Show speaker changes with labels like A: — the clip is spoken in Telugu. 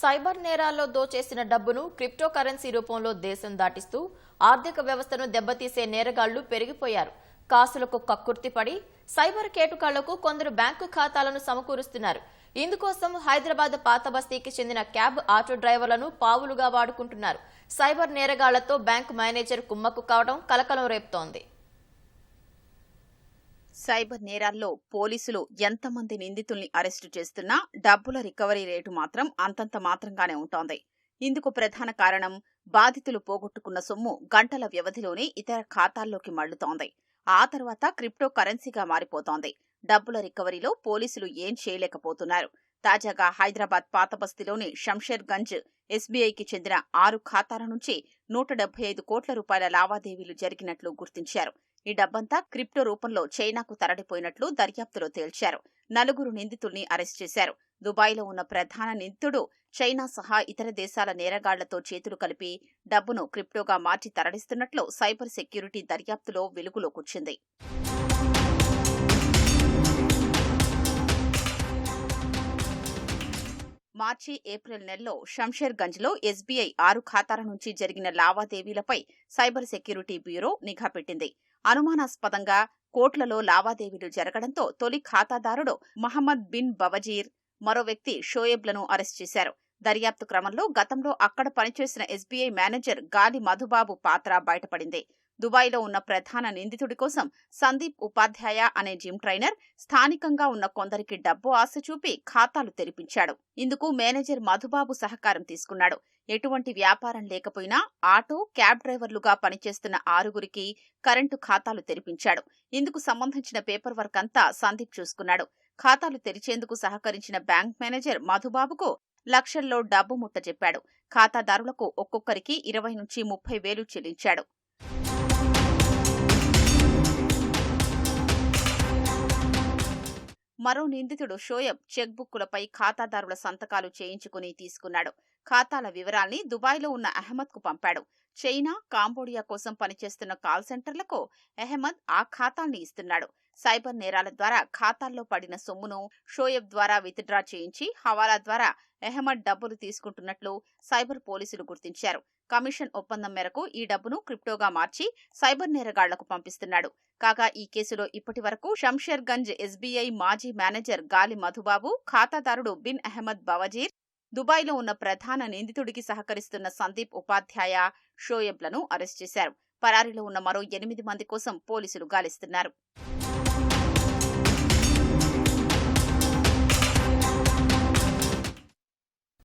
A: సైబర్ నేరాల్లో దోచేసిన డబ్బును క్రిప్టో కరెన్సీ రూపంలో దేశం దాటిస్తూ ఆర్థిక వ్యవస్థను దెబ్బతీసే నేరగాళ్ళు పెరిగిపోయారు. కాసులకు కక్కుర్తిపడి సైబర్ కేటుకాళ్ళకు కొందరు బ్యాంకు ఖాతాలను సమకూరుస్తున్నారు. ఇందుకోసం హైదరాబాద్ పాత బస్తీకి చెందిన క్యాబ్ ఆటో డ్రైవర్లను పావులుగా వాడుకుంటున్నారు. సైబర్ నేరగాళ్ళతో బ్యాంకు మేనేజర్ కుమ్మక్కు కావడం కలకలం రేపుతోంది.
B: సైబర్ నేరాల్లో పోలీసులు ఎంతమంది నిందితుల్ని అరెస్టు చేస్తున్నా డబ్బుల రికవరీ రేటు మాత్రం అంతంత మాత్రంగానే ఉంటోంది. ఇందుకు ప్రధాన కారణం బాధితులు పోగొట్టుకున్న సొమ్ము గంటల వ్యవధిలోనే ఇతర ఖాతాల్లోకి మళ్ళుతోంది ఆ తర్వాత క్రిప్టో కరెన్సీగా మారిపోతోంది. డబ్బుల రికవరీలో పోలీసులు ఏం చేయలేకపోతున్నారు. తాజాగా హైదరాబాద్ పాతబస్తీలోని షంషేర్గంజ్ ఎస్బీఐకి చెందిన ఆరు ఖాతాల నుంచి నూట డెబ్బై ఐదు కోట్ల రూపాయల లావాదేవీలు జరిగినట్లు గుర్తించారు. ఈ డబ్బంతా క్రిప్టో రూపంలో చైనాకు తరలిపోయినట్లు దర్యాప్తులో తేల్చారు. నలుగురు నిందితుల్ని అరెస్ట్ చేశారు. దుబాయ్లో ఉన్న ప్రధాన నిందితుడు చైనా సహా ఇతర దేశాల నేరగాళ్ళతో చేతులు కలిపి డబ్బును క్రిప్టోగా మార్చి తరలిస్తున్నట్లు సైబర్ సెక్యూరిటీ దర్యాప్తులో వెలుగులోకొచ్చింది. మార్చి ఏప్రిల్ నెలలో షంషేర్ గంజ్లో ఎస్బీఐ ఆరు ఖాతాల నుంచి జరిగిన లావాదేవీలపై సైబర్ సెక్యూరిటీ బ్యూరో నిఘా పెట్టింది. అనుమానాస్పదంగా కోట్లలో లావాదేవీలు జరగడంతో తొలి ఖాతాదారుడు మహమ్మద్ బిన్ బవజీర్ మరో వ్యక్తి షోయబ్లను అరెస్ట్ చేశారు. దర్యాప్తు క్రమంలో గతంలో అక్కడ పనిచేసిన ఎస్బీఐ మేనేజర్ గాలి మధుబాబు పాత్ర బయటపడింది. దుబాయ్లో ఉన్న ప్రధాన నిందితుడి కోసం సందీప్ ఉపాధ్యాయ అనే జిమ్ ట్రైనర్ స్థానికంగా ఉన్న కొందరికి డబ్బు ఆశ చూపి ఖాతాలు తెరిపించాడు. ఇందుకు మేనేజర్ మధుబాబు సహకారం తీసుకున్నాడు. ఎటువంటి వ్యాపారం లేకపోయినా ఆటో క్యాబ్ డ్రైవర్లుగా పనిచేస్తున్న ఆరుగురికి కరెంటు ఖాతాలు తెరిపించాడు. ఇందుకు సంబంధించిన పేపర్ వర్క్ అంతా సందీప్ చూసుకున్నాడు. ఖాతాలు తెరిచేందుకు సహకరించిన బ్యాంక్ మేనేజర్ మధుబాబుకు లక్షల్లో డబ్బు ముట్ట చెప్పాడు ఖాతాదారులకు ఒక్కొక్కరికి ఇరవై నుంచి ముప్పై వేలు చెల్లించాడు. మరో నిందితుడు షోయబ్ చెక్ బుక్కులపై ఖాతాదారుల సంతకాలు చేయించుకుని తీసుకున్నాడు. ఖాతాల వివరాల్ని దుబాయ్లో ఉన్న అహ్మద్కు పంపాడు. చైనా కాంబోడియా కోసం పనిచేస్తున్న కాల్ సెంటర్లకు అహ్మద్ ఆ ఖాతాల్ని ఇస్తున్నాడు. సైబర్ నేరాల ద్వారా ఖాతాల్లో పడిన సొమ్మును షోయబ్ ద్వారా విత్డ్రా చేయించి హవాలా ద్వారా అహ్మద్ డబ్బులు తీసుకుంటున్నట్లు సైబర్ పోలీసులు గుర్తించారు. కమిషన్ ఒప్పందం మేరకు ఈ డబ్బును క్రిప్టోగా మార్చి సైబర్ నేరగాళ్ళకు పంపిస్తున్నాడు. కాగా ఈ కేసులో ఇప్పటి వరకు షంషేర్గంజ్ ఎస్బీఐ మాజీ మేనేజర్ గాలి మధుబాబు ఖాతాదారుడు బిన్ అహ్మద్ బవజీర్ దుబాయ్లో ఉన్న ప్రధాన నిందితుడికి సహకరిస్తున్న సందీప్ ఉపాధ్యాయ షోయబ్లను అరెస్ట్ చేశారు. పరారీలో ఉన్న మరో ఎనిమిది మంది కోసం పోలీసులు గాలిస్తున్నారు.